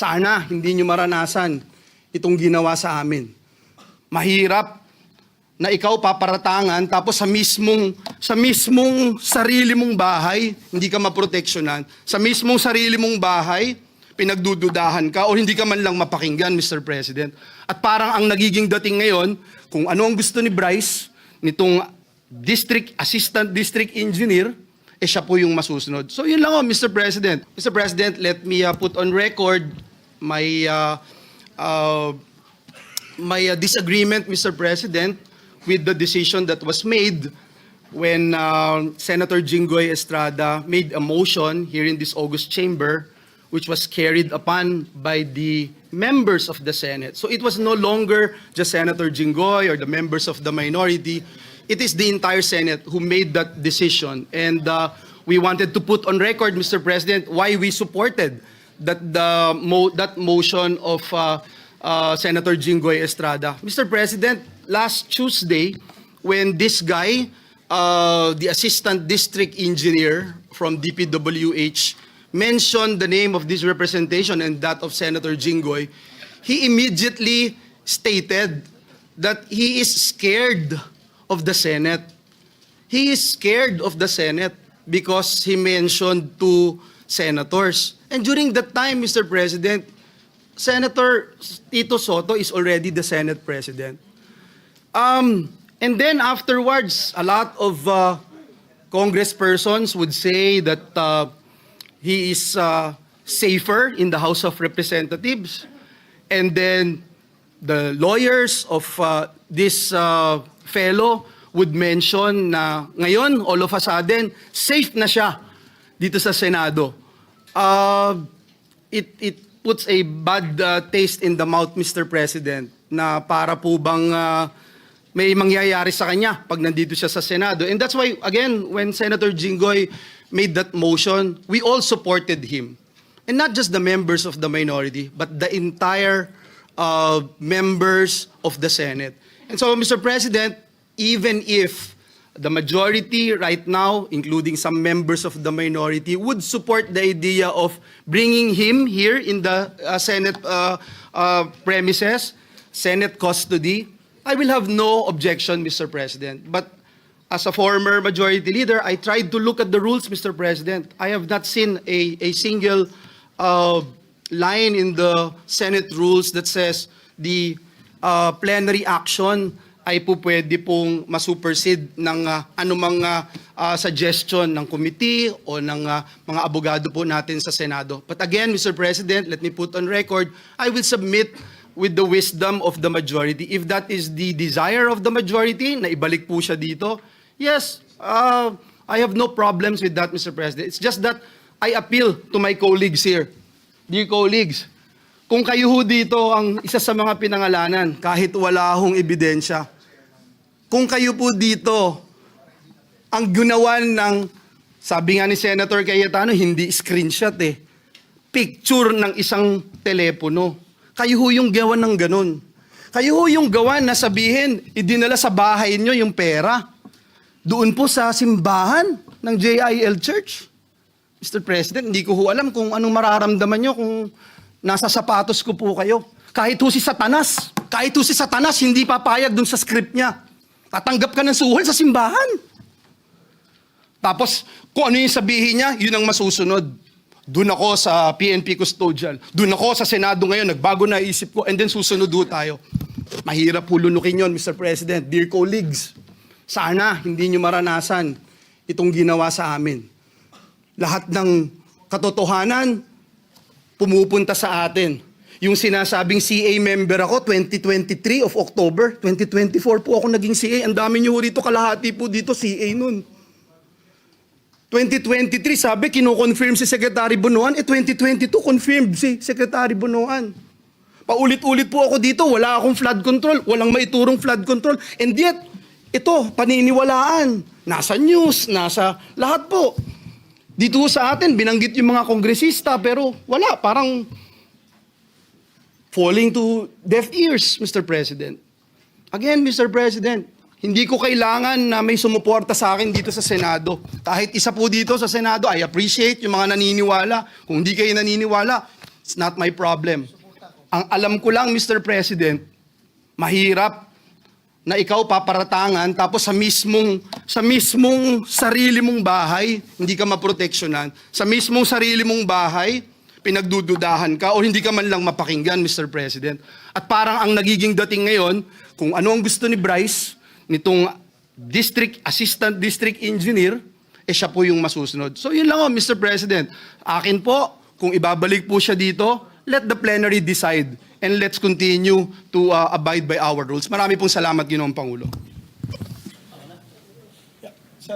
Sana hindi nyo maranasan itong ginawa sa amin. Mahirap na ikaw paparatangan tapos sa mismong sa mismong sarili mong bahay hindi ka maproteksyonan sa mismong sarili mong bahay pinagdududahan ka o hindi ka man lang mapakinggan Mr. President at parang ang nagiging dating ngayon kung ano ang gusto ni Bryce nitong district assistant district engineer eh siya po yung masusunod so yun lang oh Mr. President Mr. President let me uh, put on record my uh, uh, my uh, disagreement, Mr. President, with the decision that was made when uh, Senator Jinggoy Estrada made a motion here in this August chamber, which was carried upon by the members of the Senate. So it was no longer just Senator Jinggoy or the members of the minority. It is the entire Senate who made that decision. And uh, we wanted to put on record, Mr. President, why we supported that the mo- that motion of uh, uh, Senator Jinggoy Estrada. Mr. President, last Tuesday, when this guy, uh, the assistant district engineer from DPWH, mentioned the name of this representation and that of Senator Jinggoy, he immediately stated that he is scared of the Senate. He is scared of the Senate because he mentioned two senators. And during that time, Mr. President, Senator Tito Soto is already the Senate President. Um, and then afterwards, a lot of uh, congresspersons would say that uh, he is uh, safer in the House of Representatives. And then the lawyers of uh, this uh, fellow would mention na ngayon, all of a sudden, safe na siya dito sa Senado. Uh, it, it puts a bad uh, taste in the mouth, Mr. President, na para po bang uh, may mangyayari sa kanya pag nandito siya sa Senado. And that's why, again, when Senator Jinggoy made that motion, we all supported him. And not just the members of the minority, but the entire uh, members of the Senate. And so, Mr. President, even if the majority right now, including some members of the minority, would support the idea of bringing him here in the uh, Senate uh, uh, premises, Senate custody, I will have no objection, Mr. President. But as a former majority leader, I tried to look at the rules, Mr. President. I have not seen a, a single uh, line in the Senate rules that says the uh, plenary action ay po pwede pong masupersede ng uh, anumang uh, uh, suggestion ng committee o ng uh, mga abogado po natin sa Senado. But again, Mr. President, let me put on record, I will submit with the wisdom of the majority. If that is the desire of the majority, na ibalik po siya dito, yes, uh, I have no problems with that, Mr. President. It's just that I appeal to my colleagues here. Dear colleagues, kung kayo ho dito ang isa sa mga pinangalanan, kahit wala hong ebidensya, kung kayo po dito ang gunawan ng, sabi nga ni Senator Cayetano, hindi screenshot eh, picture ng isang telepono. Kayo ho yung gawa ng ganun. Kayo ho yung gawa na sabihin, idinala sa bahay nyo yung pera. Doon po sa simbahan ng JIL Church. Mr. President, hindi ko ho alam kung anong mararamdaman nyo kung nasa sapatos ko po kayo. Kahit ho si Satanas, kahit ho si Satanas, hindi papayag dun sa script niya. Tatanggap ka ng suhol sa simbahan. Tapos, kung ano yung sabihin niya, yun ang masusunod. Doon ako sa PNP custodial. Doon ako sa Senado ngayon, nagbago na isip ko, and then susunod do tayo. Mahirap hulunukin yon, Mr. President. Dear colleagues, sana hindi nyo maranasan itong ginawa sa amin. Lahat ng katotohanan, pumupunta sa atin. Yung sinasabing CA member ako, 2023 of October, 2024 po ako naging CA. Ang dami nyo rito, kalahati po dito CA nun. 2023, sabi, kino-confirm si Secretary Bunuan. Eh, 2022, confirmed si Secretary Bunuan. Paulit-ulit po ako dito, wala akong flood control, walang maiturong flood control. And yet, ito, paniniwalaan. Nasa news, nasa lahat po. Dito sa atin, binanggit yung mga kongresista, pero wala, parang falling to deaf ears, Mr. President. Again, Mr. President, hindi ko kailangan na may sumuporta sa akin dito sa Senado. Kahit isa po dito sa Senado, I appreciate yung mga naniniwala. Kung hindi kayo naniniwala, It's not my problem. Ang alam ko lang, Mr. President, mahirap na ikaw paparatangan tapos sa mismong sa mismong sarili mong bahay hindi ka maproteksyonan sa mismong sarili mong bahay pinagdududahan ka o hindi ka man lang mapakinggan Mr. President at parang ang nagiging dating ngayon kung ano ang gusto ni Bryce nitong district assistant district engineer eh siya po yung masusunod so yun lang oh Mr. President akin po kung ibabalik po siya dito let the plenary decide and let's continue to uh, abide by our rules. Marami pong salamat, Ginoong Pangulo.